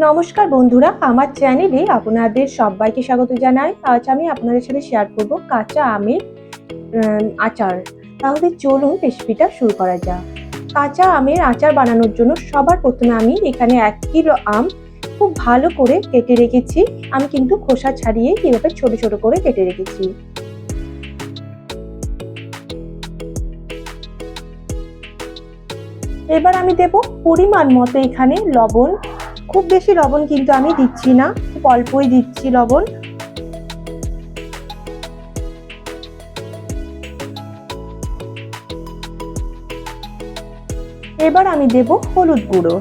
নমস্কার বন্ধুরা, আমার চ্যানেলে আপনাদের সবাইকে স্বাগত জানাই। আজ আমি আপনাদের সাথে শেয়ার করব কাঁচা আমের আচার। তাহলে চলুন রেসিপিটা শুরু করা যাক। কাঁচা আমের আচার বানানোর জন্য সবার প্রথমে আমি এখানে এক কিলো আম খুব ভালো করে কেটে রেখেছি। আমি কিন্তু খোসা ছাড়িয়ে এভাবে ছোট ছোট করে কেটে রেখেছি। এবার আমি দেব পরিমাণ মতো এখানে লবণ খুব বেশি লবণ কিন্তু আমি দিচ্ছি না, খুব অল্পই দিচ্ছি লবণ। এবার আমি দেব হলুদ গুঁড়ো।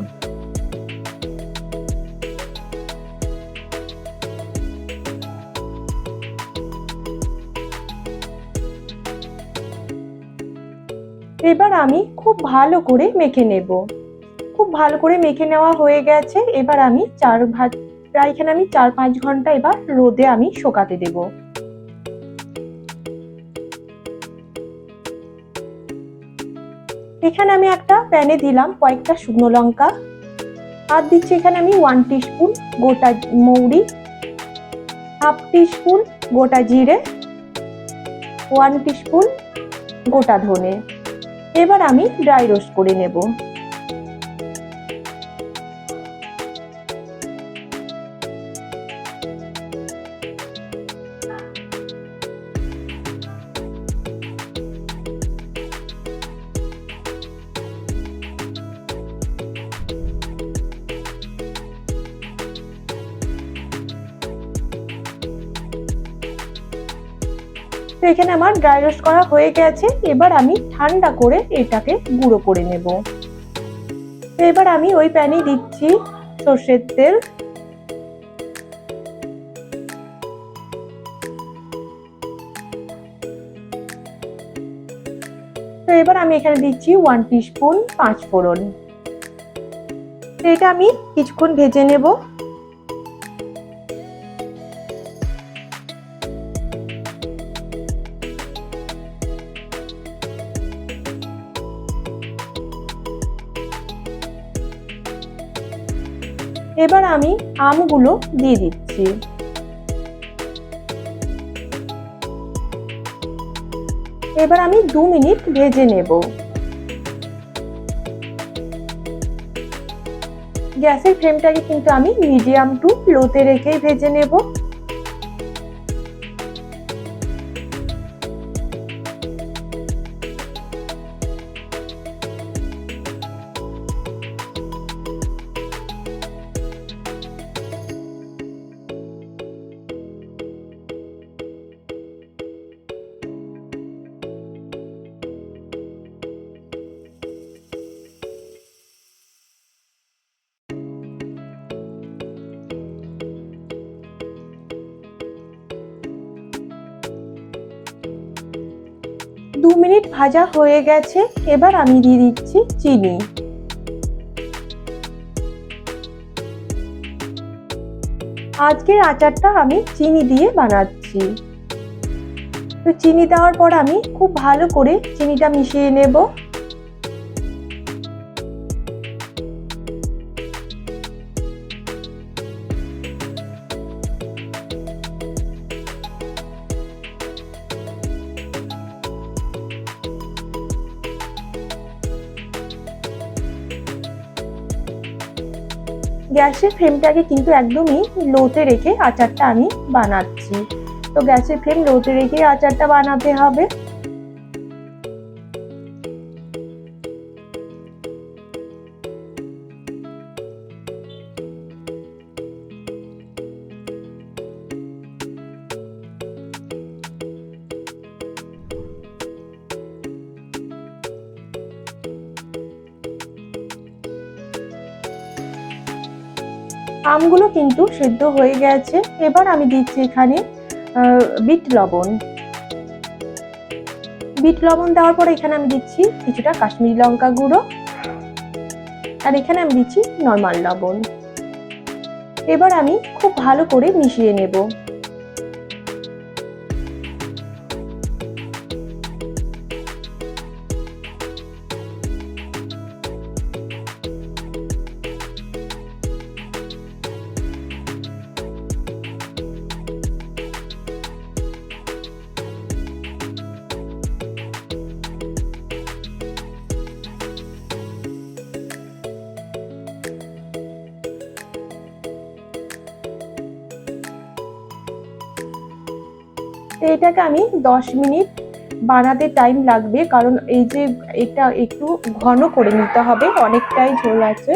এবার আমি খুব ভালো করে মেখে নেব। ভালো করে মেখে নেওয়া হয়ে গেছে। এবার আমি চার ভাত, প্রায় এখানে আমি চার পাঁচ ঘণ্টা এবার রোদে আমি শোকাতে দেব। এখানে আমি একটা প্যানে দিলাম কয়েকটা শুকনো লঙ্কা। আর দিচ্ছি এখানে আমি ওয়ান টিস্পুন গোটা মৌরি। হাফ টিস্পুন গোটা জিরে। ওয়ান টিস্পুন গোটা ধনে। এবার আমি ড্রাই রোস্ট করে নেব। তো এখানে আমার ড্রাই রোস্ট করা হয়ে গেছে। এবার আমি ঠান্ডা করে এটাকে গুঁড়ো করে নেব। তো এবার আমি ওই প্যানে দিচ্ছি সর্ষের তেল। তো এবার আমি এখানে দিচ্ছি ওয়ান টিস্পুন পাঁচ ফোড়ন। তো এটা আমি কিছুক্ষণ ভেজে নেব। এবার আমি আমগুলো দিয়ে দিচ্ছি। এবার আমি দু মিনিট ভেজে নেব। গ্যাসের ফ্লেমটাকে কিন্তু আমি মিডিয়াম টু লোতে রেখেই ভেজে নেব। দু মিনিট ভাজা হয়ে গেছে, এবার আমি দিয়ে দিচ্ছি চিনি। আজকের আচারটা আমি চিনি দিয়ে বানাচ্ছি। তো চিনি দেওয়ার পর আমি খুব ভালো করে চিনিটা মিশিয়ে নেব। গ্যাসের ফ্লেমটাকে কিন্তু একদমই লোতে রেখে আচারটা আমি বানাচ্ছি। তো গ্যাসের ফ্লেম লোতে রেখে আচারটা বানাতে হবে। আমগুলো কিন্তু সেদ্ধ হয়ে গেছে। এবার আমি দিচ্ছি এখানে বিট লবণ। বিট লবণ দেওয়ার পরে এখানে আমি দিচ্ছি কিছুটা কাশ্মীরি লঙ্কা গুঁড়ো। আর এখানে আমি দিচ্ছি নর্মাল লবণ। এবার আমি খুব ভালো করে মিশিয়ে নেব। এটাকে আমি দশ মিনিট বানাতে টাইম লাগবে, কারণ এই যে এটা একটু ঘন করে নিতে হবে, অনেকটাই ঝোল আছে।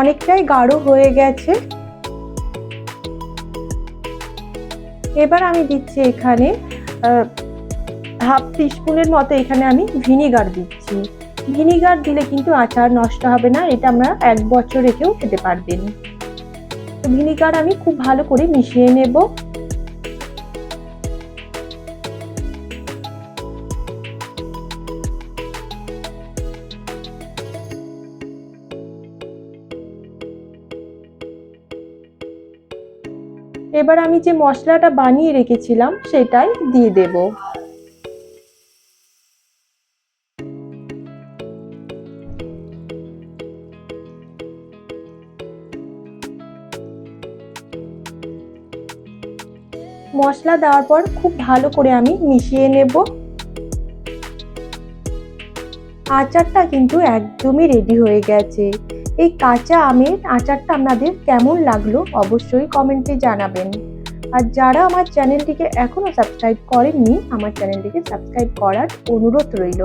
অনেকটাই গাঢ় হয়ে গেছে। এবার আমি দিচ্ছি এখানে হাফ টিস্পুনের মতো এখানে আমি ভিনিগার দিচ্ছি। ভিনিগার দিলে কিন্তু আচার নষ্ট হবে না, এটা আমরা এক বছর রেখেও খেতে পারবেন। ভিনিগার আমি খুব ভালো করে মিশিয়ে নেব। এবার আমি যে মশলাটা বানিয়ে রেখেছিলাম, সেটাই দিয়ে দেব। মশলা দেওয়ার পর খুব ভালো করে আমি মিশিয়ে নেব। আচারটা কিন্তু একদমই রেডি হয়ে গেছে। এই কাঁচা আমের আচারটা আপনাদের কেমন লাগল অবশ্যই কমেন্টে জানাবেন। আর যারা আমার চ্যানেলটিকে এখনও সাবস্ক্রাইব করেননি, আমার চ্যানেলটিকে সাবস্ক্রাইব করার অনুরোধ রইল।